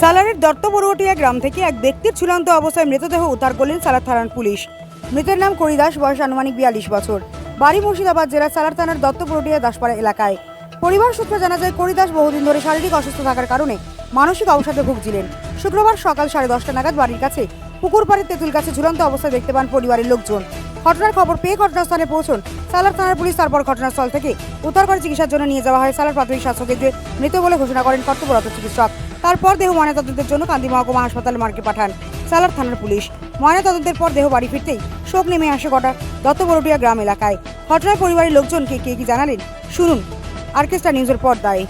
সালারের দত্ত বড়ুয়াটিয়া গ্রাম থেকে এক ব্যক্তির ঝুলন্ত অবস্থায় মৃতদেহ উদ্ধার করলেন সালার থানার পুলিশ। মৃতের নাম করিদাস বয়স আনুমানিক বিয়াল্লিশ বছর। বাড়ি মুর্শিদাবাদ জেলার সালার থানার দত্ত বড়ুয়াটিয়া দাসপাড়া এলাকায়। পরিবার সূত্রে জানা যায় করিদাস বহুদিন ধরে শারীরিক অসুস্থ থাকার কারণে মানসিক অবসাদে ভুগছিলেন। শুক্রবার সকাল সাড়ে দশটা নাগাদ বাড়ির কাছে পুকুর পাড়ের তেঁতুল গাছে ঝুলন্ত অবস্থায় দেখতে পান পরিবারের লোকজন। ঘটনার খবর পেয়ে ঘটনাস্থলে পৌঁছন। সালার থানার পুলিশ তারপর ঘটনাস্থল থেকে উদ্ধার করে চিকিৎসার জন্য নিয়ে যাওয়া হয়। সালার প্রাথমিক স্বাস্থ্যকেন্দ্রে মৃত বলে ঘোষণা করেন কর্তব্যরত চিকিৎসক। তারপর দেহ ময়নাতদন্তের জন্য কান্দি মহকুমা হাসপাতালে মার্কে পাঠান সালার থানার পুলিশ। ময়নাতদন্তের পর দেহ বাড়ি ফিরতেই শোক নেমে আসে গোটা দত্তবরটিয়া গ্রাম এলাকায়। ঘটনায় পরিবারের লোকজনকে কে কি জানালেন শুনুন আর্কেস্ট্রা নিউজের পর্দায়।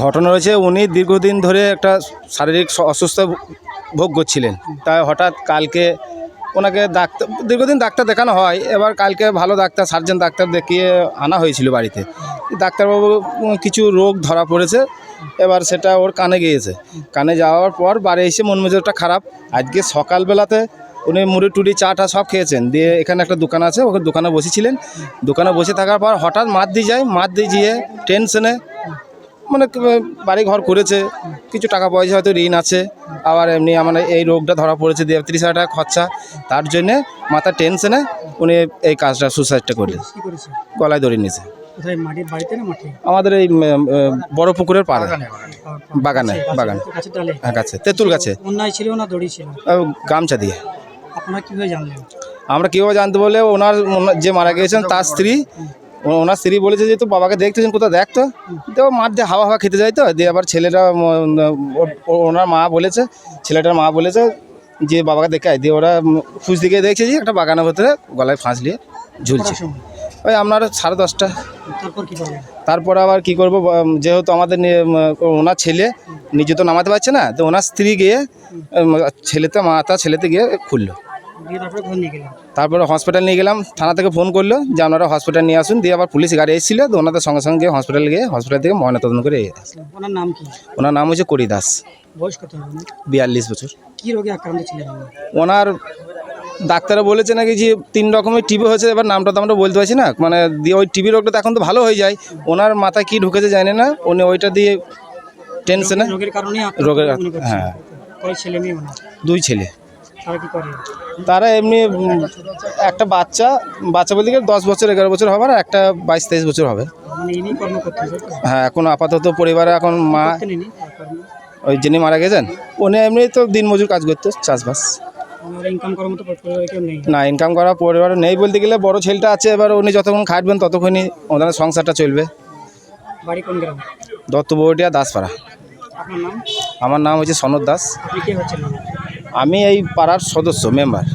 ঘটনা রয়েছে উনি দীর্ঘদিন ধরে একটা শারীরিক অসুস্থ ভোগ করছিলেন। তাই হঠাৎ কালকে ওনাকে ডাক্তার, দীর্ঘদিন ডাক্তার দেখানো হয়, এবার কালকে ভালো ডাক্তার, সার্জন ডাক্তার দেখিয়ে আনা হয়েছিল বাড়িতে। ডাক্তারবাবু কিছু রোগ ধরা পড়েছে, এবার সেটা ওর কানে গিয়েছে। কানে যাওয়ার পর বাড়ি এসে মন মেজাজটা খারাপ। আজকে সকালবেলাতে উনি মুড়ি টুড়ি, চা টা সব খেয়েছেন। দিয়ে এখানে একটা দোকান আছে, ওকে দোকানে বসেছিলেন। দোকানে বসে থাকার পর হঠাৎ মাত দিয়ে যায় মাত দিয়ে গিয়ে টেনশনে মানে বাড়ি ঘর করেছে। কিছু টাকা পয়সা হয়তো ঋণ আছে। আবার এমনি আমার এই রোগটা ধরা পড়েছে দিয়ে তিরিশ হাজার টাকা খরচা। তার জন্যে মাথার টেনশনে উনি এই কাজটা সুসাইডটা করলেন। গলায় দড়ি নিয়েছে। আমাদের এই বড় পুকুরের পাড়ে। বাগানে বাগানে। হ্যাঁ গাছে তেঁতুল গাছে। গামছা দিয়ে। আমরা কীভাবে জানতে বলে ওনার যে মারা গিয়েছেন তার স্ত্রী ওনার স্ত্রী বলেছে যে তো বাবাকে দেখতেছেন কোথাও দেখতো তো। মাঠ দিয়ে হাওয়া হাওয়া খেতে যাইতো দিয়ে আবার ছেলেটা ওনার মা বলেছে ছেলেটার মা বলেছে যে বাবাকে দেখে আয়। দিয়ে ওরা খুঁজ দিকে দেখছে যে একটা বাগানের ভেতরে গলায় ফাঁস দিয়ে ঝুলছে। ওই আপনার সাড়ে দশটা। তারপর আবার কি করব? যেহেতু আমাদের ওনার ছেলে নিজে তো নামাতে পারছে না তো ওনার স্ত্রী গিয়ে ছেলেতে মাতা ছেলেতে গিয়ে খুললো। তারপরে হসপিটাল নিয়ে গেলাম। থানা থেকে ফোন করল যে আপনারা হসপিটাল নিয়ে আসুন দিয়ে আবার পুলিশ গাড়ি এসেছিল তো ওনাদের সঙ্গে সঙ্গে হসপিটাল গিয়ে হসপিটাল থেকে ময়নাতদন্ত করে আসলাম। ওনার নাম কি? ওনার নাম হচ্ছে করি দাস। বয়স কত বিয়াল্লিশ বছর। কি রোগে আক্রান্ত ছিলেন ওনার ডাক্তাররা বলেছে নাকি যে তিন রকমের টিবি হয়েছে এবার নামটা তো আমরা বলতে পারছি না। মানে দিয়ে ওই টিবি রোগটা তো এখন তো ভালো হয়ে যায়। ওনার মাথায় কি ঢুকেছে জানি না উনি ওইটা দিয়ে টেনশনে রোগের কারণে রোগের হ্যাঁ। দুই ছেলে। তারা এমনি একটা বাচ্চা বাচ্চা বলতে গেলে দশ বছর এগারো বছর হবে আর একটা বাইশ তেইশ বছর হবে। মানে? হ্যাঁ এখন আপাতত পরিবারে এখন মা? ওই যিনি মারা গেছেন উনি এমনি তো দিনমজুর কাজ করতো চাষবাস। না ইনকাম করা পরিবারে নেই বলতে গেলে বড় ছেলেটা আছে এবার উনি যতক্ষণ খাটবেন ততক্ষণই ওনার সংসারটা চলবে। দত্ত বউটিয়া দাসপাড়া। আমার নাম হচ্ছে সনদ দাস। আমি এই পাড়ার সদস্য মেম্বার।